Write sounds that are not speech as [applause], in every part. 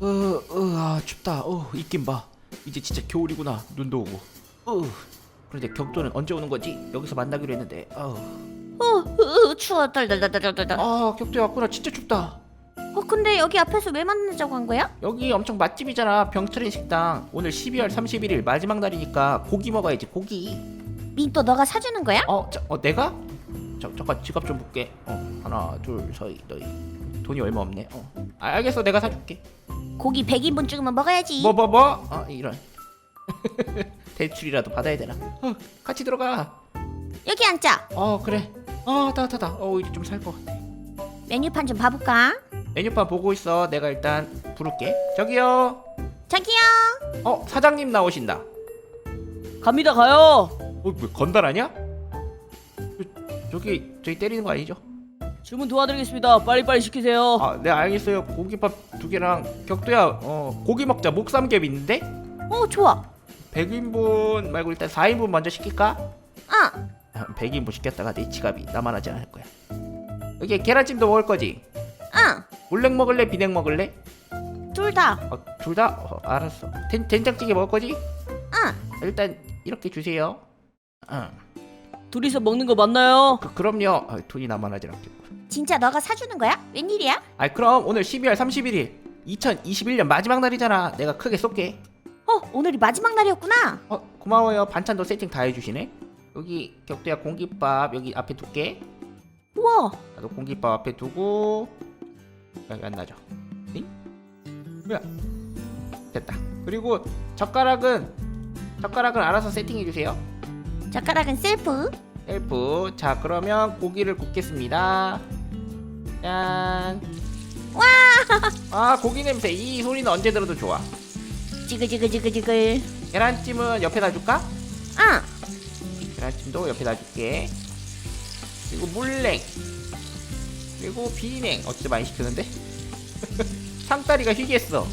어, 어, 아, 춥다. 어, 있긴 봐. 이제 진짜 겨울이구나. 눈도 오고. 어, 그런데 격도는 언제 오는 거지? 여기서 만나기로 했는데. 어, 어, 으, 으, 추워. 덜덜덜덜덜. 아, 격도야 왔구나. 진짜 춥다. 어, 근데 여기 앞에서 왜 만나자고 한 거야? 여기 엄청 맛집이잖아. 병트린 식당. 오늘 12월 31일 마지막 날이니까 고기 먹어야지. 고기. 민또 너가 사주는 거야? 어, 자, 어, 내가? 자, 잠깐 지갑 좀 볼게. 어, 하나, 둘, 서이, 너희. 돈이 얼마 없네. 어, 아, 알겠어. 내가 사줄게. 고기 100인분 찍으면 먹어야지. 뭐, 뭐, 뭐? 아, 이런. [laughs] 대출이라도 받아야 되나? 어, 같이 들어가. 여기 앉자. 어 그래 어 따뜻하다 어 이제 좀 살 것 같아 메뉴판 좀 봐볼까? 메뉴판 보고 있어 내가 일단 부를게 저기요 저기요. 어 사장님 나오신다 갑니다 가요. 어뭐 건달 아니야? 저, 저기 저기 때리는 거 아니죠? 주문 도와드리겠습니다. 빨리빨리 시키세요. 아 네 알겠어요 고기밥 두 개랑 격도야 어 고기 먹자 목삼겹 있는데 어, 좋아. 100인분 말고 일단 4인분 먼저 시킬까? [laughs] 어, 100인분 시켰다가 내 지갑이 나만하지 않을 거야 여기 계란찜도 먹을 거지? 어. 물냉 먹을래 비냉 먹을래? 둘 다. 어, 둘 다? 어, 알았어. 된, 된장찌개 먹을 거지? 어. 일단 이렇게 주세요. 응. 둘이서 먹는 거 맞나요? 그, 그럼요. 아, 돈이 나만하지 않겠고. 진짜 너가 사주는 거야? 웬일이야? 아, 그럼 오늘 12월 31일 2021년 마지막 날이잖아. 내가 크게 쏠게. 어, 오늘이 마지막 날이었구나. 어, 고마워요. 반찬도 세팅 다 해주시네. 여기 격도야 공깃밥 여기 앞에 둘게. 우와. 나도 공깃밥 앞에 두고 여기 안 나죠? 잉? 뭐야? 됐다. 그리고 젓가락은 젓가락은 알아서 세팅해 주세요. 젓가락은 셀프. 셀프. 자, 그러면 고기를 굽겠습니다. 짠. 와. 아, 고기 냄새. 이 소리는 언제 들어도 좋아. 지글지글지글지글. 계란찜은 옆에다 줄까? 어. 계란찜도 옆에다 줄게. 그리고 물냉. 그리고 비냉. 어째 많이 시켰는데? [laughs] 상다리가 희귀했어.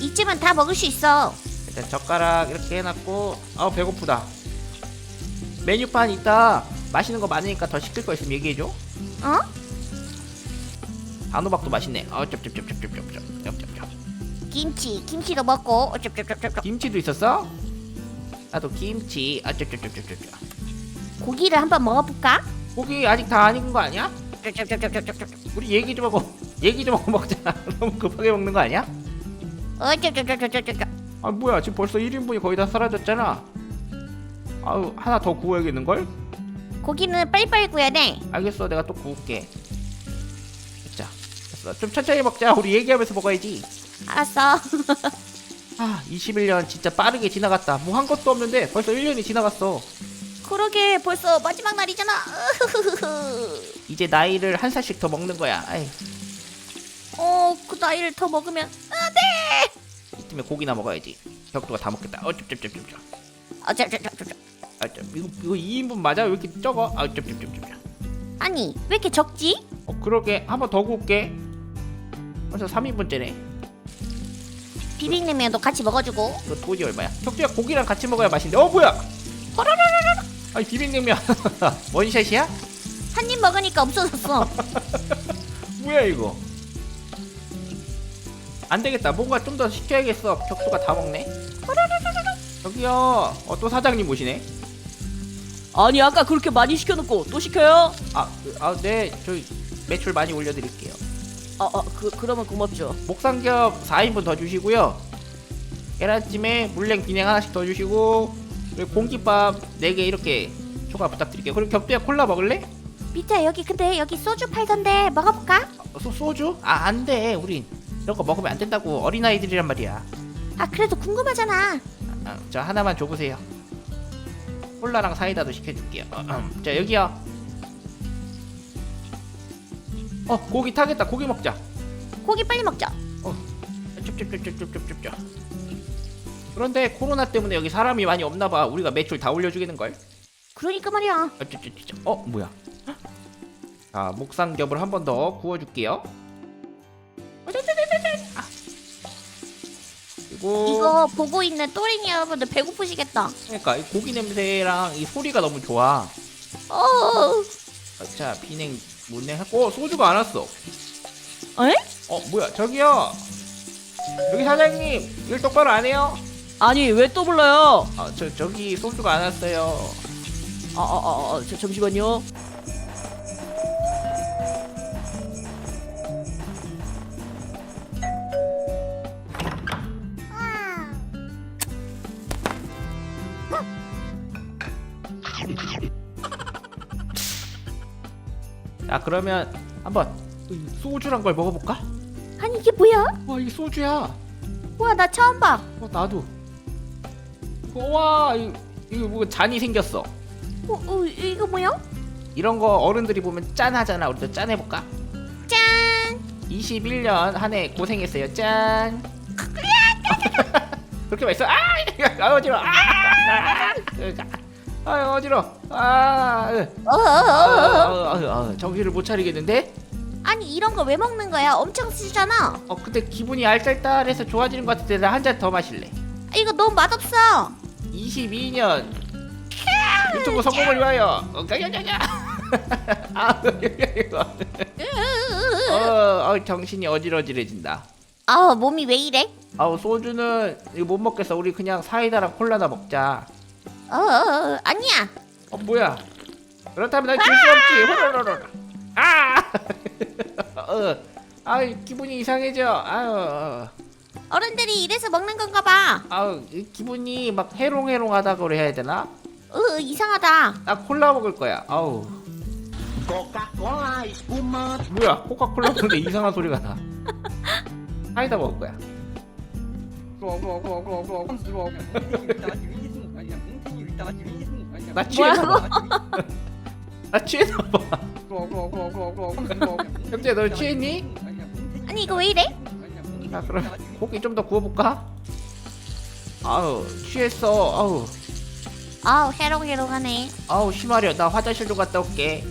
이쯤은 다 먹을 수 있어. 일단 젓가락 이렇게 해놨고 아 배고프다 메뉴판 이따 맛있는 거 많으니까 더 시킬 거 있으면 얘기해줘 어? 단호박도 맛있네 어 쩝쩝쩝쩝쩝쩝쩝쩝쩝 김치. 김치도 먹고. 어쩝쩝쩝쩝. 김치도 있었어? 나도 김치 아 쩝쩝쩝쩝쩝 고기를 한번 먹어볼까? 고기 아직 다 안 익은 거 아니야? 쩝쩝쩝쩝쩝. 우리 얘기 좀 하고 [laughs] 얘기 좀 하고 먹자 [laughs] 너무 급하게 먹는 거 아니야? 어 쩝쩝쩝쩝쩝. 아 뭐야 지금 벌써 1인분이 거의 다 사라졌잖아 아유 하나 더 구워야겠는걸? 고기는 빨리빨리 구워야 돼. 알겠어 내가 또 구울게. 자 됐어. 좀 천천히 먹자. 우리 얘기하면서 먹어야지. 알았어. [laughs] 아 21년 진짜 빠르게 지나갔다. 뭐 한 것도 없는데 벌써 1년이 지나갔어. 그러게 벌써 마지막 날이잖아. [laughs] 이제 나이를 한 살씩 더 먹는 거야. 아이. 어, 그 나이를 더 먹으면 이쯤에 고기나 먹어야지. 격도가 다 먹겠다. 어쩝쩝쩝쩝 어쩌저저저. 아, 저, 이거 이거 2인분 맞아? 왜 이렇게 적어? 아, 쩝쩝쩝쩝. 아니 왜 이렇게 적지? 어, 그러게 한 번 더 구울게. 벌써 3인분째네. 비빔냉면도 같이 먹어주고. 이거 돈이 얼마야? 격주야 고기랑 같이 먹어야 맛있는데. 어 뭐야? 아니 비빔냉면 [laughs] 원샷이야? 한 입 먹으니까 없어졌어. [laughs] 뭐야 이거? 안 되겠다. 뭔가 좀 더 시켜야겠어. 격수가 다 먹네. 저기요. 어, 또 사장님 오시네. 아니 아까 그렇게 많이 시켜놓고 또 시켜요? 아, 그, 아, 네. 저희 매출 많이 올려드릴게요. 아 아 그 그러면 고맙죠. 목삼겹 4인분 더 주시고요. 계란찜에 물냉 비냉 하나씩 더 주시고 그리고 공깃밥 4개 이렇게 초과 부탁드릴게요. 그리고 격두야 콜라 먹을래? 밑에 여기 근데 여기 소주 팔던데 먹어볼까? 어, 소, 소주? 아, 안 돼. 우린 이런 거 먹으면 안 된다고. 어린아이들이란 말이야. 아 그래도 궁금하잖아. 아, 저 하나만 줘보세요. 콜라랑 사이다도 시켜줄게요. 어, 음. 자, 여기요. 어, 고기 타겠다. 고기 먹자. 고기 빨리 먹자. 쩝쩝쩝쩝쩝쩝쩝. 그런데 코로나 때문에 여기 사람이 많이 없나 봐. 우리가 매출 다 올려주겠는 걸. 그러니까 말이야. 쩝쩝쩝쩝. 어, 뭐야? 자, 목삼겹을 한 번 더 구워줄게요. 아. 그리고 이거 보고 있는 또린이 여러분들 배고프시겠다. 그러니까 이 고기 냄새랑 이 소리가 너무 좋아. 어. 자, 비냉 문냉 하고 소주가 안 왔어. 에? 어, 뭐야? 저기요. 여기 사장님 일 똑바로 안 해요? 아니 왜 또 불러요? 아, 저 저기 소주가 안 왔어요. 아, 아, 아, 아 저, 잠시만요. 자 그러면 한번 이 소주란 걸 먹어볼까? 아니 이게 뭐야? 와 이게 소주야. 와나 처음 봐. 어 나도. 이거 와 이- 이거 뭐 잔이 생겼어. 어, 어 이거 뭐야? 이런 거 어른들이 보면 짠하잖아. 우리도 짠해볼까? 짠. 21년 한 해 고생했어요. 짠. [laughs] 그렇게 맛있어? 아, [laughs] 아 어지러. 아, 아, 아, 어지러. 아, 으. 어, 어, 아, 어, 어. 아, 아, 아, 정신을 못 차리겠는데? 아니 이런 거 왜 먹는 거야? 엄청 쓰잖아. 어, 근데 기분이 알딸딸해서 좋아지는 것 같은데 나 한 잔 더 마실래. 아, 이거 너무 맛없어. 22년 유튜브 성공을 위하여. 어, 가야야야. [laughs] 아, 이거. 어, 어, 정신이 어지러지해진다. 아 몸이 왜 이래? 아우 소주는 이거 못 먹겠어. 우리 그냥 사이다랑 콜라나 먹자. 어, 어, 어 아니야. 어 뭐야? 그렇다면 난질수 없지. 호로로로. 아! [laughs] 어, 아 기분이 이상해져. 아유, 어. 어른들이 이래서 먹는 건가 봐. 아우 이 기분이 막 해롱해롱하다 그래야 되나? 으 이상하다. 나 콜라 먹을 거야. 아우 Coca-Cola, espuma. 뭐야? 코카콜라 먹는데 이상한 소리가 나. 사이다 먹을 거야. [laughs] [laughs] 나 취했나 봐. 나 취했나 봐. 형제 너 취했니? 아니 이거 왜 이래? 자 그럼 고기 좀 더 구워볼까? 아우 취했어. 아우 아우 해롱해롱하네. 아우 심하려. 나 화장실 좀 갔다 올게.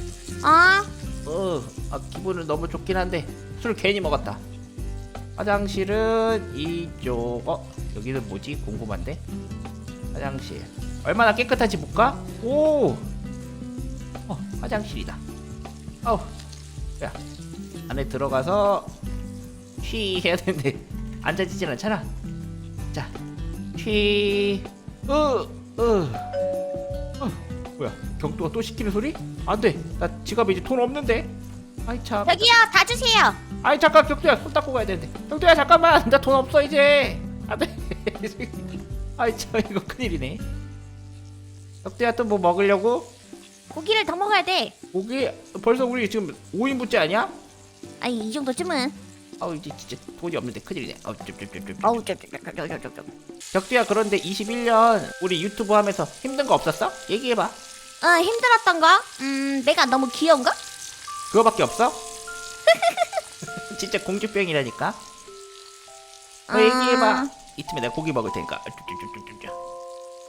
아 어, 아, 기분은 너무 좋긴 한데 술 괜히 먹었다. 화장실은 이쪽. 어, 여기는 뭐지? 궁금한데. 화장실. 얼마나 깨끗한지 볼까? 오. 어, 화장실이다. 아우. 야, 안에 들어가서 쉬 해야 되는데 앉아지진 않잖아. 자, 쉬. 으, 으. 어, 뭐야? 경도가 또 시키는 소리? 안 돼. 나 지갑에 이제 돈 없는데. 아이 참. 여기요 다 주세요. 아이 잠깐 경도야 손 닦고 가야 되는데. 경도야 잠깐만. 나 돈 없어 이제. 안 돼. [laughs] 아이 참 이거 큰일이네. 경도야 또 뭐 먹으려고? 고기를 더 먹어야 돼. 고기 벌써 우리 지금 5인분째 아니야? 아니 이 정도쯤은. 아우 이제 진짜 돈이 없는데 큰일이네. 아우 쩝쩝쩝쩝. 격두야 그런데 21년 우리 유튜브 하면서 힘든 거 없었어? 얘기해봐. 어 힘들었던 거? 음 내가 너무 귀여운가? 그거밖에 없어? [laughs] 진짜 공주병이라니까. 어, 얘기해봐. 이 틈에 내가 고기 먹을 테니까.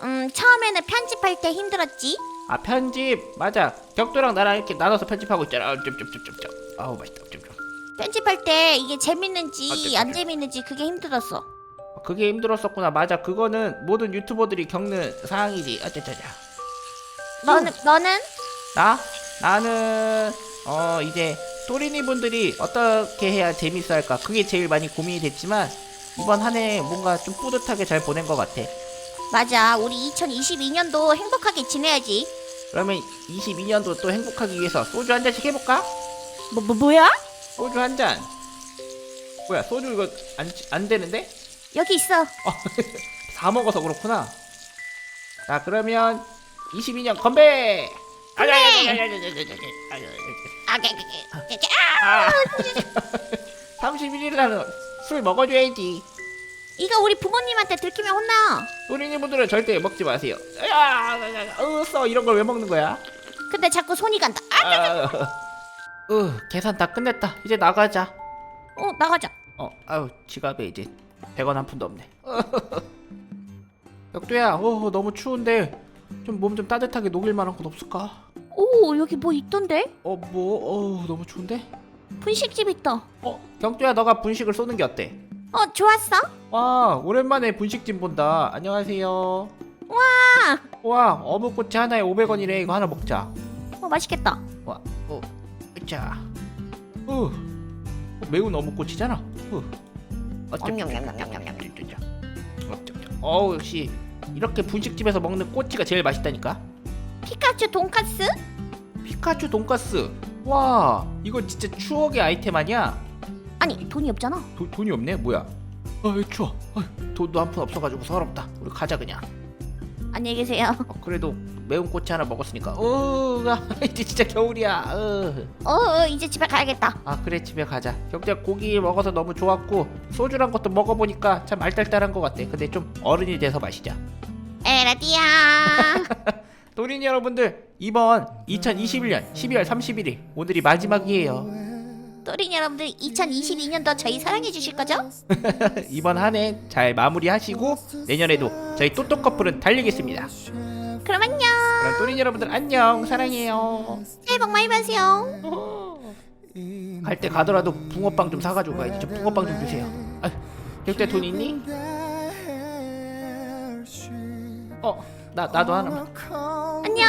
음 처음에는 편집할 때 힘들었지. 아 편집 맞아. 격도랑 나랑 이렇게 나눠서 편집하고 있잖아. 아, 쩝쩝쩝쩝. 아우 맛있다. 쩝쩝. 편집할 때 이게 아, 재밌는지 네, 안 네. 재밌는지 그게 힘들었어. 그게 힘들었었구나. 맞아. 그거는 모든 유튜버들이 겪는 상황이지. 어쩌쩌자. 너는 너는? 나 나는 어 이제 또리니 분들이 어떻게 해야 재밌어 할까 그게 제일 많이 고민이 됐지만 이번 한 해 뭔가 좀 뿌듯하게 잘 보낸 것 같아 맞아. 우리 2022년도 행복하게 지내야지. 그러면 22년도 또 행복하기 위해서 소주 한 잔씩 해볼까? 뭐, 뭐 뭐야? 소주 한 잔 뭐야 소주 이거 안, 안 되는데? 여기 있어. 다 먹어서 그렇구나 자 그러면 22년 건배! 아, 아, 아! 아. 31일 날은 술 먹어줘야지 이거 우리 부모님한테 들키면 혼나. 또리니 분들은 절대 먹지 마세요 야, 으써 이런 걸 왜 먹는 거야? 근데 자꾸 손이 간다. 아, 아, 으, 계산 다 끝냈다. 이제 나가자. 어 나가자. 어, 아유, 지갑에 이제 100원 한 푼도 없네. [laughs] 혁두야, 어, 너무 추운데 좀 몸 좀 따뜻하게 녹일 만한 건 없을까? 오 여기 뭐 있던데? 어, 뭐, 어, 너무 추운데? 분식집 있다. 어, 경두야, 너가 분식을 쏘는 게 어때? 어 좋았어? 와, 오랜만에 분식집 본다. 안녕하세요. 와, 와, 어묵꼬치 하나에 500원이래. 이거 하나 먹자. 어 맛있겠다. 와, 어, 자, 어, 어 매운 어묵꼬치잖아. 어, 어우 역시 이렇게 분식집에서 먹는 꼬치가 제일 맛있다니까 피카츄 돈까스? 피카츄 돈가스 와 이거 진짜 추억의 아이템 아니야? 아니 돈이 없잖아. 도, 돈이 없네 뭐야 아 추워 아, 돈도 한 푼 없어가지고 서럽다 우리 가자 그냥 안녕히 계세요. 어, 그래도 매운 꼬치 하나 먹었으니까 어 [laughs] 이제 진짜 겨울이야 어. 어, 어 이제 집에 가야겠다. 아 그래 집에 가자 경자 고기 먹어서 너무 좋았고 소주란 것도 먹어보니까 참 알딸딸한 것 같아 근데 좀 어른이 돼서 마시자 에라디야. [laughs] 도린 여러분들 이번 2021년 12월 31일 오늘이 마지막이에요 또린 여러분들 2022년도 저희 사랑해 주실 거죠? [laughs] 이번 한 해 잘 마무리하시고 내년에도 저희 또또 커플은 달리겠습니다 그럼 안녕. 그럼 또린 여러분들 안녕 사랑해요 새해 복 많이 받으세요. 갈 때 가더라도 붕어빵 좀 사가지고 가야지 저 붕어빵 좀 주세요 아, 경자 돈 있니? 어 나 나도 하나만. 안녕.